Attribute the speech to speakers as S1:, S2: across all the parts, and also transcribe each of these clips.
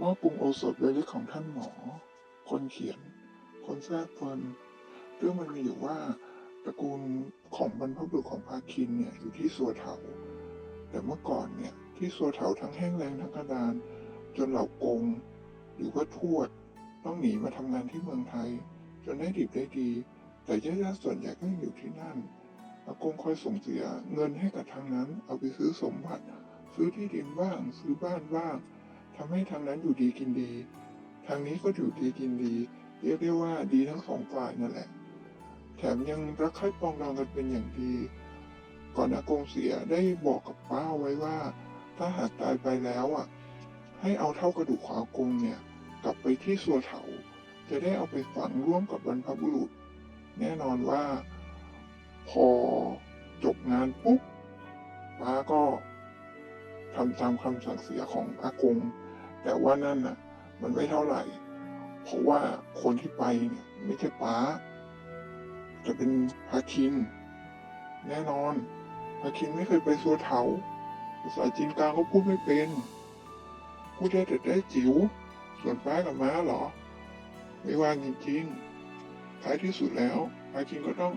S1: ม้อปรุงโอสถใบเล็กของท่านหมอ คนเขียน คนแทรกเฟินเรื่องมันมีอยู่ว่าตระกูลของบรรพบุรุษของพาคินเนี่ยอยู่ที่สัวเถา แต่เมื่อก่อนเนี่ยที่สัวเถาทั้งแห้งแล้งทั้งกระดาน จนเหล่ากงหรือว่าทวด ต้องหนีมาทำงานที่เมืองไทย จนได้ดิบได้ดี แต่ญาติส่วนใหญ่ก็ยังอยู่ที่นั่นอากงคอยส่งเสียเงินให้กับทางนั้น เอาไปซื้อสมบัติ ซื้อที่ดินบ้าง ซื้อบ้านบ้าง ทำให้ทางนั้นอยู่ดีกินดี ทางนี้ก็อยู่ดีกินดี เรียกได้ว่าดีทั้งสองฝ่ายนั่นแหละ แถมยังรักใคร่ปองดองกันเป็นอย่างดี ก่อนอากงเสียได้บอกกับป้าไว้ว่า ถ้าหากตายไปแล้วอะ ให้เอาเท่ากระดูกของอากงเนี่ย กลับไปที่สัวเถา จะได้เอาไปฝังร่วมกับบรรพบุรุษ แน่นอนว่า พอจบงานปุ๊บป้าก็ทำตามคำสั่งเสียของอากง แต่ว่านั่นน่ะ มันไม่เท่าไหร่ เพราะว่าคนที่ไปเนี่ยไม่ใช่ป้า จะเป็นพาคิน แน่นอนพาคินไม่เคยไปสัวเถาภาษาจีนกลางเขาพูดไม่เป็น พูดได้แต่ได้จิ๋ว ส่วนป้ากับม้าเหรอ ไม่ว่างจริงๆท้ายที่สุดแล้วพาคินก็ต้อง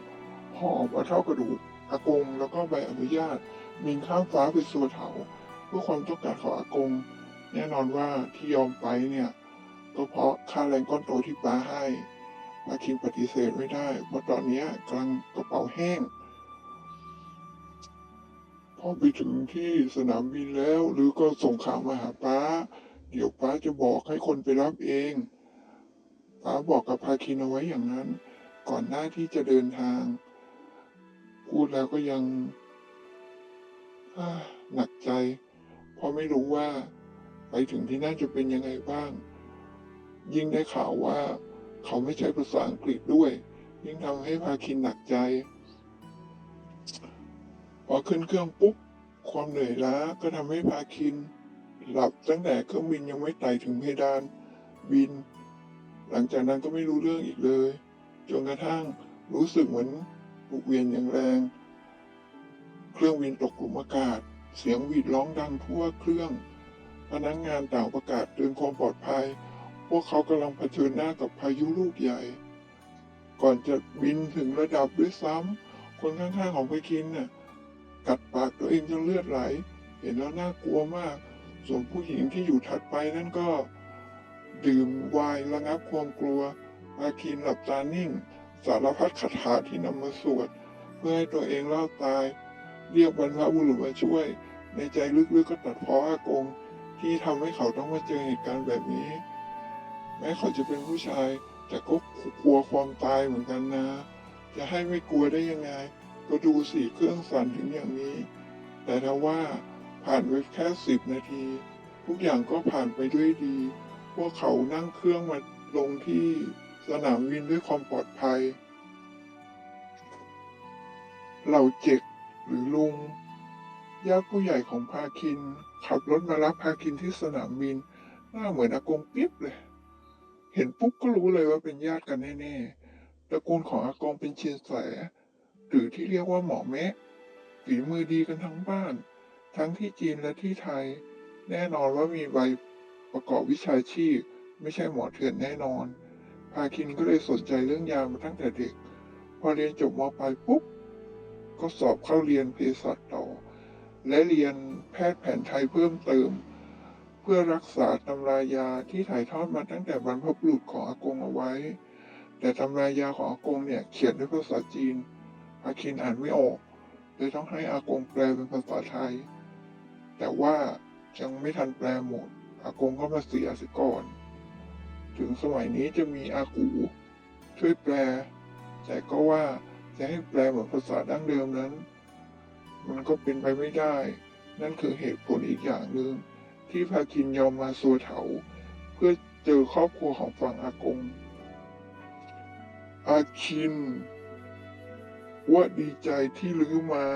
S1: หอบเอาเท่ากระดูกอากงแล้วก็ใบอนุญาตบินข้ามฟ้าไปสัวเถาเพื่อความต้องการของอากง แน่นอนว่าที่ยอมไปเนี่ยก็เพราะค่าแรงก้อนโตที่ป้าให้พาคินปฏิเสธไม่ได้ เพราะตอนนี้กำลังกระเป๋าแห้ง พอไปถึงที่สนามบินแล้ว หรือก็ส่งข่าวมาหาป้า เดี๋ยวป้าจะบอกให้คนไปรับเองป้าบอกกับพาคินเอาไว้อย่างนั้น ก่อนหน้าที่จะเดินทาง พูดแล้วก็ยังหนักใจ เพราะไม่รู้ว่า ไปถึงที่นั่นจะเป็นยังไงบ้าง ยิ่งได้ข่าวว่า เขาไม่ใช้ภาษาอังกฤษด้วย ยิ่งทำให้พาคินหนักใจ พอขึ้นเครื่องปุ๊บ ความเหนื่อยล้าก็ทำให้พาคิน หลับตั้งแต่เครื่องบินยังไม่ไต่ถึงเพดานบิน หลังจากนั้นก็ไม่รู้เรื่องอีกเลยจนกระทั่งรู้สึกเหมือนถูกเวียนอย่างแรง เครื่องบินตกหลุมอากาศ เสียงหวีดร้องดังทั่วเครื่อง พนักงานต่างประกาศเตือนความปลอดภัย พวกเขากำลังเผชิญหน้ากับพายุลูกใหญ่ ก่อนจะบินถึงระดับด้วยซ้ำ คนข้างๆของพาคินน่ะกัดปากตัวเองจนเลือดไหล เห็นแล้วน่ากลัวมาก ส่วนผู้หญิงที่อยู่ถัดไปนั่นก็ ดื่มไวน์ระงับความกลัวพาคินหลับตานิ่ง สารพัดคาถาที่นำมาสวด เพื่อให้ตัวเองรอดตาย เรียกบรรพบุรุษมาช่วย ในใจลึกๆก็ตัดพ้ออากง ที่ทำให้เขาต้องมาเจอเหตุการณ์แบบนี้ แม้เขาจะเป็นผู้ชาย แต่ก็กลัวความตายเหมือนกันนะ จะให้ไม่กลัวได้ยังไง ก็ดูสิเครื่องสั่นถึงอย่างนี้ แต่ถ้าว่าผ่านไปแค่สิบนาที ทุกอย่างก็ผ่านไปด้วยดี พวกเขานั่งเครื่องมาลงที่สนามบินด้วยความปลอดภัย เหล่าเจกหรือลุง ญาติผู้ใหญ่ของพาคิน ขับรถมารับพาคินที่สนามบิน หน้าเหมือนอากงเปียบเลย เห็นปุ๊บก็รู้เลยว่าเป็นญาติกันแน่ๆตระกูลของอากงเป็นเชียนแสหรือที่เรียกว่าหมอแมะฝีมือดีกันทั้งบ้าน ทั้งที่จีนและที่ไทย แน่นอนว่ามีใบประกอบวิชาชีพ ไม่ใช่หมอเถื่อนแน่นอน พาคินก็เลยสนใจเรื่องยามาตั้งแต่เด็ก พอเรียนจบมปลายปุ๊บ ก็สอบเข้าเรียนเภสัชต่อ และเรียนแพทย์แผนไทยเพิ่มเติม เพื่อรักษาตำรายาที่ถ่ายทอดมาตั้งแต่บรรพบุรุษของอากงเอาไว้ แต่ตำรายาของอากงเนี่ยเขียนด้วยภาษาจีนพาคินอ่านไม่ออกเลยต้องให้อากงแปลเป็นภาษาไทย แต่ว่ายังไม่ทันแปลหมด อากงก็มาเสียเสิก่อน ถึงสมัยนี้จะมีอากูช่วยแปล แต่ก็ว่าจะให้แปลเหมือนภาษาดั้งเดิมนั้น มันก็เป็นไปไม่ได้ นั่นคือเหตุผลอีกอย่างหนึ่งที่พาคินยอมมาสัวเถา เพื่อเจอครอบครัวของฝั่งอากง อาคิน ว่าดีใจที่ลื้อมา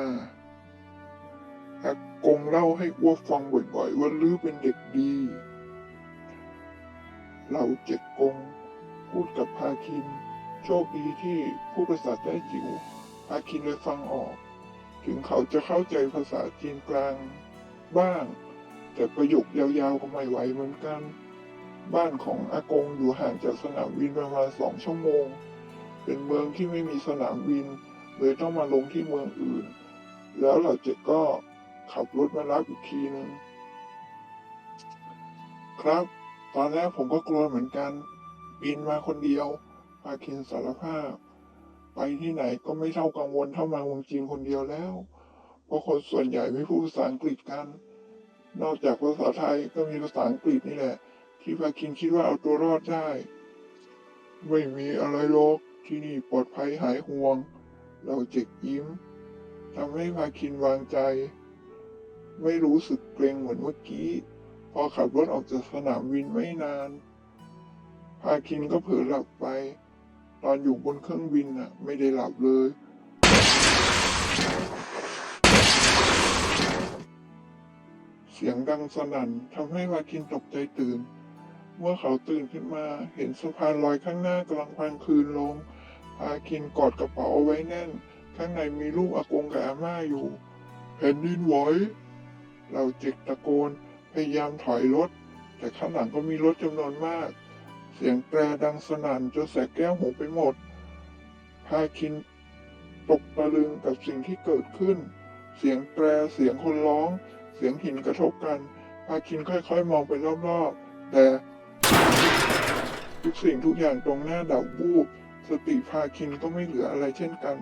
S1: อากงเล่าให้อ้วฟังบ่อยๆว่าลื้อเป็นเด็กดี เราเจ็ดกงพูดกับพาคิน โชคดีที่ผู้ภาษาทได้จิ๋วพาคินเลยฟังออก ถึงเขาจะเข้าใจภาษาจีนกลาง บ้าง แต่ประโยคยาวๆก็ไม่ไหวเหมือนกัน บ้านของอากงอยู่ห่างจากสนามบินประมาณสองชั่วโมง เป็นเมืองที่ไม่มีสนามบินเลยต้องมาลงที่เมืองอื่น แล้วเราเจ็ดก็ขับรถมารับอีกทีนึงครับ ตอนแรกผมก็กลัวเหมือนกัน บินมาคนเดียว พาคินสารภาพ ไปที่ไหนก็ไม่เท่ากังวลเท่ามาเมืองจีนคนเดียวแล้ว เพราะคนส่วนใหญ่ไม่พูดภาษาอังกฤษกัน นอกจากภาษาไทยก็มีภาษาอังกฤษนี่แหละ ที่พาคินคิดว่าเอาตัวรอดได้ ไม่มีอะไรหรอกที่นี่ปลอดภัยหายห่วง เราเจ็กยิ้มทำให้พาคินวางใจ ไม่รู้สึกเกรงเหมือนเมื่อกี้ พอขับรถออกจากสนามบินไม่นานพาคินก็เผลอหลับไป ตอนอยู่บนเครื่องบินน่ะ ไม่ได้หลับเลย เสียงดังสนั่นทำให้พาคินตกใจตื่น เมื่อเขาตื่นขึ้นมาเห็นสะพานลอยข้างหน้ากำลังพังคืนลงพาคินกอดกระเป๋าเอาไว้แน่น ข้างในมีรูปอากงกับอาม่าอยู่แผ่นดินไหวเราจ็กตะโกนพยายามถอยรถ แต่ข้างหลังก็มีรถจำนวนมาก สียงแตรดังสนั่นจนแสบแก้วหูไปหมด พาคินตกตะลึงกับสิ่งที่เกิดขึ้น เสียงแตร เสียงคนร้อง เสียงหินกระทบกัน พาคินค่อยๆ มองไปรอบๆ แต่ทุกสิ่งทุกอย่างตรงหน้าดับวูบ สติพาคินก็ไม่เหลืออะไรเช่นกัน